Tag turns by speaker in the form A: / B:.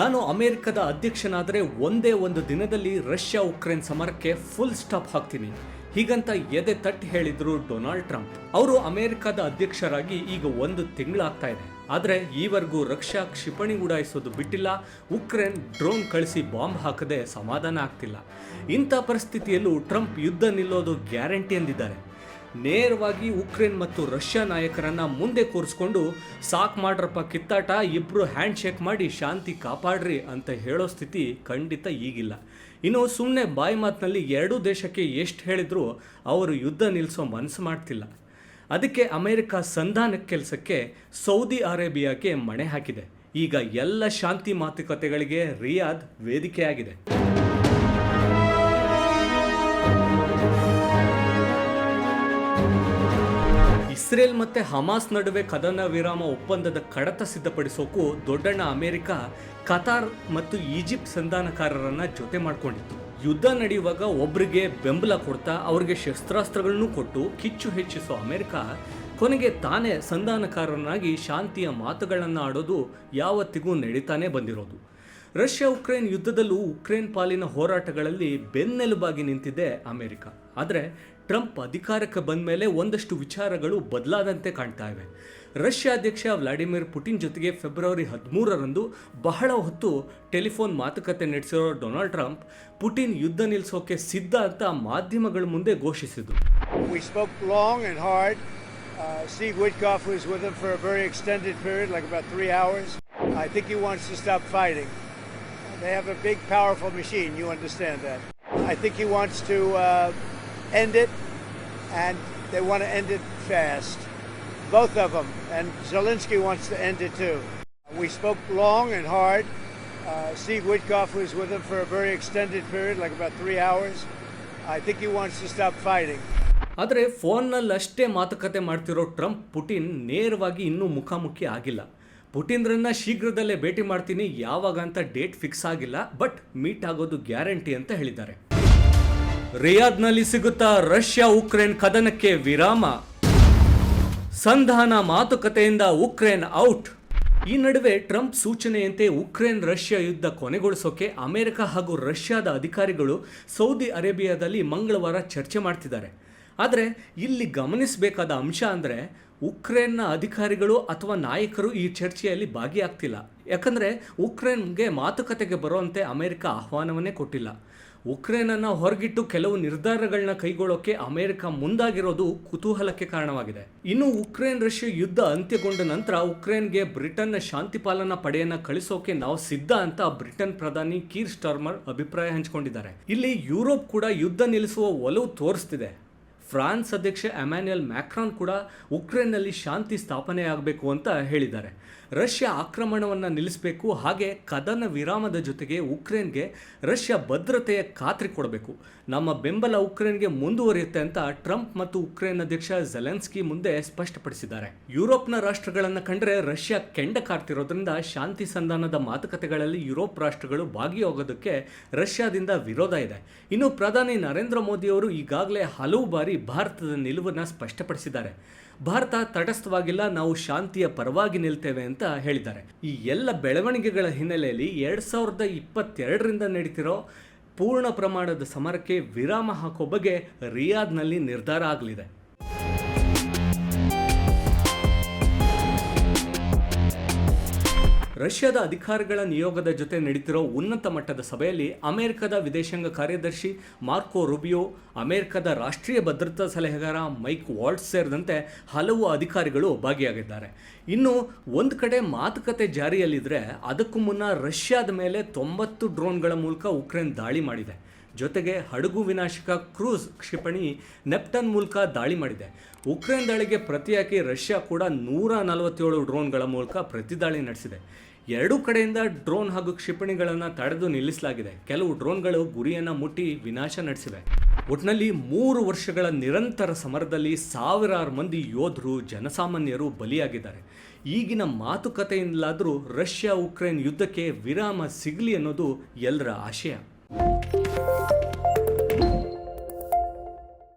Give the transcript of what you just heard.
A: ನಾನು ಅಮೆರಿಕದ ಅಧ್ಯಕ್ಷನಾದರೆ ಒಂದೇ ಒಂದು ದಿನದಲ್ಲಿ ರಷ್ಯಾ ಉಕ್ರೇನ್ ಸಮರಕ್ಕೆ ಫುಲ್ ಸ್ಟಾಪ್ ಹಾಕ್ತೀನಿ. ಹೀಗಂತ ಎದೆ ತಟ್ಟಿ ಹೇಳಿದ್ರು ಡೊನಾಲ್ಡ್ ಟ್ರಂಪ್. ಅವರು ಅಮೆರಿಕದ ಅಧ್ಯಕ್ಷರಾಗಿ ಈಗ ಒಂದು ತಿಂಗಳಾಗ್ತಾ ಇದೆ. ಆದರೆ ಈವರೆಗೂ ರಕ್ಷಾ ಕ್ಷಿಪಣಿ ಉಡಾಯಿಸೋದು ಬಿಟ್ಟಿಲ್ಲ. ಉಕ್ರೇನ್ ಡ್ರೋನ್ ಕಳಿಸಿ ಬಾಂಬ್ ಹಾಕದೆ ಸಮಾಧಾನ ಆಗ್ತಿಲ್ಲ. ಇಂಥ ಪರಿಸ್ಥಿತಿಯಲ್ಲೂ ಟ್ರಂಪ್ ಯುದ್ಧ ನಿಲ್ಲೋದು ಗ್ಯಾರಂಟಿ ಎಂದಿದ್ದಾರೆ ನೇರವಾಗಿ ಉಕ್ರೇನ್ ಮತ್ತು ರಷ್ಯಾ ನಾಯಕರನ್ನ ಮುಂದೆ ಕೂರಿಸ್ಕೊಂಡು ಸಾಕ್ ಮಾಡ್ರಪ್ಪ ಕಿತ್ತಾಟ, ಇಬ್ರು ಹ್ಯಾಂಡ್ ಶೇಕ್ ಮಾಡಿ ಶಾಂತಿ ಕಾಪಾಡ್ರಿ ಅಂತ ಹೇಳೋ ಸ್ಥಿತಿ ಖಂಡಿತ ಈಗಿಲ್ಲ. ಇನ್ನು ಸುಮ್ಮನೆ ಬಾಯಿ ಮಾತಿನಲ್ಲಿ ಎರಡೂ ದೇಶಕ್ಕೆ ಎಷ್ಟು ಹೇಳಿದರೂ ಅವರು ಯುದ್ಧ ನಿಲ್ಲಿಸೋ ಮನಸ್ಸು ಮಾಡ್ತಿಲ್ಲ. ಅದಕ್ಕೆ ಅಮೆರಿಕ ಸಂಧಾನ ಕೆಲಸಕ್ಕೆ ಸೌದಿ ಅರೇಬಿಯಾಕ್ಕೆ ಮಣೆ ಹಾಕಿದೆ. ಈಗ ಎಲ್ಲ ಶಾಂತಿ ಮಾತುಕತೆಗಳಿಗೆ ರಿಯಾದ್ ವೇದಿಕೆಯಾಗಿದೆ. ಇಸ್ರೇಲ್ ಮತ್ತೆ ಹಮಾಸ್ ನಡುವೆ ಕದನ ವಿರಾಮ ಒಪ್ಪಂದದ ಕಡತ ಸಿದ್ಧಪಡಿಸೋಕು ದೊಡ್ಡಣ್ಣ ಅಮೆರಿಕ, ಕತಾರ್ ಮತ್ತು ಈಜಿಪ್ಟ್ ಸಂಧಾನಕಾರರನ್ನ ಜೊತೆ ಮಾಡ್ಕೊಂಡಿತ್ತು. ಯುದ್ಧ ನಡೆಯುವಾಗ ಒಬ್ರಿಗೆ ಬೆಂಬಲ ಕೊಡ್ತಾ ಅವ್ರಿಗೆ ಶಸ್ತ್ರಾಸ್ತ್ರಗಳನ್ನು ಕೊಟ್ಟು ಕಿಚ್ಚು ಹೆಚ್ಚಿಸೋ ಅಮೆರಿಕ ಕೊನೆಗೆ ತಾನೇ ಸಂಧಾನಕಾರರನ್ನಾಗಿ ಶಾಂತಿಯ ಮಾತುಗಳನ್ನು ಆಡೋದು ಯಾವತ್ತಿಗೂ ನಡೀತಾನೆ ಬಂದಿರೋದು. ರಷ್ಯಾ ಉಕ್ರೇನ್ ಯುದ್ಧದಲ್ಲೂ ಉಕ್ರೇನ್ ಪಾಲಿನ ಹೋರಾಟಗಳಲ್ಲಿ ಬೆನ್ನೆಲುಬಾಗಿ ನಿಂತಿದೆ ಅಮೆರಿಕ. ಆದರೆ ಟ್ರಂಪ್ ಅಧಿಕಾರಕ್ಕೆ ಬಂದ ಮೇಲೆ ಒಂದಷ್ಟು ವಿಚಾರಗಳು ಬದಲಾದಂತೆ ಕಾಣ್ತಾ ಇವೆ. ರಷ್ಯಾ ಅಧ್ಯಕ್ಷ ವ್ಲಾಡಿಮಿರ್ ಪುಟಿನ್ ಜೊತೆಗೆ ಫೆಬ್ರವರಿ ಹದಿಮೂರರಂದು ಬಹಳ ಹೊತ್ತು ಟೆಲಿಫೋನ್ ಮಾತುಕತೆ ನಡೆಸಿರೋ ಡೊನಾಲ್ಡ್ ಟ್ರಂಪ್ ಪುಟಿನ್ ಯುದ್ಧ ನಿಲ್ಲಿಸೋಕೆ ಸಿದ್ಧ ಅಂತ ಮಾಧ್ಯಮಗಳ ಮುಂದೆ ಘೋಷಿಸಿದ್ರು.
B: Which plunge and hot three wet coffees weather for very extended fair like fry three hours I think to a big you I think to end it, and they want to end it fast. Both of them. And Zelensky wants to end it too. We spoke long and hard. Uh, Steve Witkoff was with him for a very extended period, like about three hours. I think he wants to stop fighting.
A: ಆದರೆ ಫೋನ್ನಲ್ಲಿ ಅಷ್ಟೇ ಮಾತುಕತೆ ಮಾಡ್ತಿರೋ Trump Putin ನೇರವಾಗಿ ಇನ್ನೂ ಮುಖಾಮುಖಿ ಆಗಿಲ್ಲ ಪುಟಿನ್ರನ್ನ ಶೀಘ್ರದಲ್ಲೇ ಭೇಟಿ ಮಾಡ್ತೀನಿ ಯಾವಾಗ ಅಂತ ಡೇಟ್ ಫಿಕ್ಸ್ ಆಗಿಲ್ಲ ಬಟ್ ಮೀಟ್ ಆಗೋದು ಗ್ಯಾರಂಟಿ ಅಂತ ಹೇಳಿದ್ದಾರೆ ರಿಯಾದ್ನಲ್ಲಿ ಸಿಗುತ್ತಾ ರಷ್ಯಾ ಉಕ್ರೇನ್ ಕದನಕ್ಕೆ ವಿರಾಮ. ಸಂಧಾನ ಮಾತುಕತೆಯಿಂದ ಉಕ್ರೇನ್ ಔಟ್. ಈ ನಡುವೆ ಟ್ರಂಪ್ ಸೂಚನೆಯಂತೆ ಉಕ್ರೇನ್ ರಷ್ಯಾ ಯುದ್ಧ ಕೊನೆಗೊಳಿಸೋಕೆ ಅಮೆರಿಕ ಹಾಗೂ ರಷ್ಯಾದ ಅಧಿಕಾರಿಗಳು ಸೌದಿ ಅರೇಬಿಯಾದಲ್ಲಿ ಮಂಗಳವಾರ ಚರ್ಚೆ ಮಾಡ್ತಿದ್ದಾರೆ. ಆದರೆ ಇಲ್ಲಿ ಗಮನಿಸಬೇಕಾದ ಅಂಶ ಅಂದರೆ ಉಕ್ರೇನ್ನ ಅಧಿಕಾರಿಗಳು ಅಥವಾ ನಾಯಕರು ಈ ಚರ್ಚೆಯಲ್ಲಿ ಭಾಗಿಯಾಗ್ತಿಲ್ಲ. ಯಾಕಂದರೆ ಉಕ್ರೇನ್ಗೆ ಮಾತುಕತೆಗೆ ಬರುವಂತೆ ಅಮೆರಿಕ ಆಹ್ವಾನವನ್ನೇ ಕೊಟ್ಟಿಲ್ಲ. ಉಕ್ರೇನನ್ನು ಹೊರಗಿಟ್ಟು ಕೆಲವು ನಿರ್ಧಾರಗಳನ್ನ ಕೈಗೊಳ್ಳೋಕೆ ಅಮೆರಿಕ ಮುಂದಾಗಿರೋದು ಕುತೂಹಲಕ್ಕೆ ಕಾರಣವಾಗಿದೆ. ಇನ್ನು ಉಕ್ರೇನ್ ರಷ್ಯಾ ಯುದ್ಧ ಅಂತ್ಯಗೊಂಡ ನಂತರ ಉಕ್ರೇನ್ಗೆ ಬ್ರಿಟನ್ನ ಶಾಂತಿ ಪಾಲನಾ ಪಡೆಯನ್ನ ಕಳಿಸೋಕೆ ನಾವು ಸಿದ್ಧ ಅಂತ ಬ್ರಿಟನ್ ಪ್ರಧಾನಿ ಕೀರ್ ಸ್ಟಾರ್ಮರ್ ಅಭಿಪ್ರಾಯ ಹಂಚಿಕೊಂಡಿದ್ದಾರೆ. ಇಲ್ಲಿ ಯುರೋಪ್ ಕೂಡ ಯುದ್ಧ ನಿಲ್ಲಿಸುವ ಒಲವು ತೋರಿಸ್ತಿದೆ. ಫ್ರಾನ್ಸ್ ಅಧ್ಯಕ್ಷ ಅಮ್ಯಾನ್ಯಲ್ ಮ್ಯಾಕ್ರಾನ್ ಕೂಡ ಉಕ್ರೇನ್ನಲ್ಲಿ ಶಾಂತಿ ಸ್ಥಾಪನೆ ಆಗಬೇಕು ಅಂತ ಹೇಳಿದ್ದಾರೆ. ರಷ್ಯಾ ಆಕ್ರಮಣವನ್ನು ನಿಲ್ಲಿಸಬೇಕು, ಹಾಗೆ ಕದನ ವಿರಾಮದ ಜೊತೆಗೆ ಉಕ್ರೇನ್ಗೆ ರಷ್ಯಾ ಭದ್ರತೆಯ ಖಾತ್ರಿ ಕೊಡಬೇಕು. ನಮ್ಮ ಬೆಂಬಲ ಉಕ್ರೇನ್ಗೆ ಮುಂದುವರಿಯುತ್ತೆ ಅಂತ ಟ್ರಂಪ್ ಮತ್ತು ಉಕ್ರೇನ್ ಅಧ್ಯಕ್ಷ ಝೆಲೆನ್ಸ್ಕಿ ಮುಂದೆ ಸ್ಪಷ್ಟಪಡಿಸಿದ್ದಾರೆ. ಯುರೋಪ್ನ ರಾಷ್ಟ್ರಗಳನ್ನು ಕಂಡ್ರೆ ರಷ್ಯಾ ಕೆಂಡ ಕಾರ್ತಿರೋದ್ರಿಂದ ಶಾಂತಿ ಸಂಧಾನದ ಮಾತುಕತೆಗಳಲ್ಲಿ ಯುರೋಪ್ ರಾಷ್ಟ್ರಗಳು ಭಾಗಿಯಾಗೋದಕ್ಕೆ ರಷ್ಯಾದಿಂದ ವಿರೋಧ ಇದೆ. ಇನ್ನು ಪ್ರಧಾನಿ ನರೇಂದ್ರ ಮೋದಿಯವರು ಈಗಾಗಲೇ ಹಲವು ಬಾರಿ ಭಾರತದ ನಿಲುವನ್ನು ಸ್ಪಷ್ಟಪಡಿಸಿದ್ದಾರೆ. ಭಾರತ ತಟಸ್ಥವಾಗಿಲ್ಲ, ನಾವು ಶಾಂತಿಯ ಪರವಾಗಿ ನಿಲ್ತೇವೆ ಅಂತ ಹೇಳಿದ್ದಾರೆ. ಈ ಎಲ್ಲ ಬೆಳವಣಿಗೆಗಳ ಹಿನ್ನೆಲೆಯಲ್ಲಿ ಎರಡು ಸಾವಿರದ ಇಪ್ಪತ್ತೆರಡರಿಂದ ನಡೀತಿರೋ ಪೂರ್ಣ ಪ್ರಮಾಣದ ಸಮರಕ್ಕೆ ವಿರಾಮ ಹಾಕೋ ಬಗ್ಗೆ ರಿಯಾದ್ನಲ್ಲಿ ನಿರ್ಧಾರ ಆಗಲಿದೆ. ರಷ್ಯಾದ ಅಧಿಕಾರಿಗಳ ನಿಯೋಗದ ಜೊತೆ ನಡೀತಿರೋ ಉನ್ನತ ಮಟ್ಟದ ಸಭೆಯಲ್ಲಿ ಅಮೆರಿಕದ ವಿದೇಶಾಂಗ ಕಾರ್ಯದರ್ಶಿ ಮಾರ್ಕೋ ರುಬಿಯೋ, ಅಮೆರಿಕದ ರಾಷ್ಟ್ರೀಯ ಭದ್ರತಾ ಸಲಹೆಗಾರ ಮೈಕ್ ವಾಲ್ಟ್ ಸೇರಿದಂತೆ ಹಲವು ಅಧಿಕಾರಿಗಳು ಭಾಗಿಯಾಗಿದ್ದಾರೆ. ಇನ್ನು ಒಂದು ಕಡೆ ಮಾತುಕತೆ ಜಾರಿಯಲ್ಲಿದ್ದರೆ ಅದಕ್ಕೂ ಮುನ್ನ ರಷ್ಯಾದ ಮೇಲೆ ತೊಂಬತ್ತು ಡ್ರೋನ್ಗಳ ಮೂಲಕ ಉಕ್ರೇನ್ ದಾಳಿ ಮಾಡಿದೆ. ಜೊತೆಗೆ ಹಡಗು ವಿನಾಶಕ ಕ್ರೂಸ್ ಕ್ಷಿಪಣಿ ನೆಪ್ಟನ್ ಮೂಲಕ ದಾಳಿ ಮಾಡಿದೆ. ಉಕ್ರೇನ್ ದಾಳಿಗೆ ಪ್ರತಿಯಾಗಿ ರಷ್ಯಾ ಕೂಡ ನೂರ ನಲವತ್ತೇಳು ಡ್ರೋನ್ಗಳ ಮೂಲಕ ಪ್ರತಿದಾಳಿ ನಡೆಸಿದೆ. ಎರಡೂ ಕಡೆಯಿಂದ ಡ್ರೋನ್ ಹಾಗೂ ಕ್ಷಿಪಣಿಗಳನ್ನು ತಡೆದು ನಿಲ್ಲಿಸಲಾಗಿದೆ. ಕೆಲವು ಡ್ರೋನ್ಗಳು ಗುರಿಯನ್ನು ಮುಟ್ಟಿ ವಿನಾಶ ನಡೆಸಿವೆ. ಒಟ್ನಲ್ಲಿ ಮೂರು ವರ್ಷಗಳ ನಿರಂತರ ಸಮರದಲ್ಲಿ ಸಾವಿರಾರು ಮಂದಿ ಯೋಧರು, ಜನಸಾಮಾನ್ಯರು ಬಲಿಯಾಗಿದ್ದಾರೆ. ಈಗಿನ ಮಾತುಕತೆಯಿಂದಲಾದರೂ ರಷ್ಯಾ ಉಕ್ರೇನ್ ಯುದ್ಧಕ್ಕೆ ವಿರಾಮ ಸಿಗಲಿ ಅನ್ನೋದು ಎಲ್ಲರ ಆಶಯ.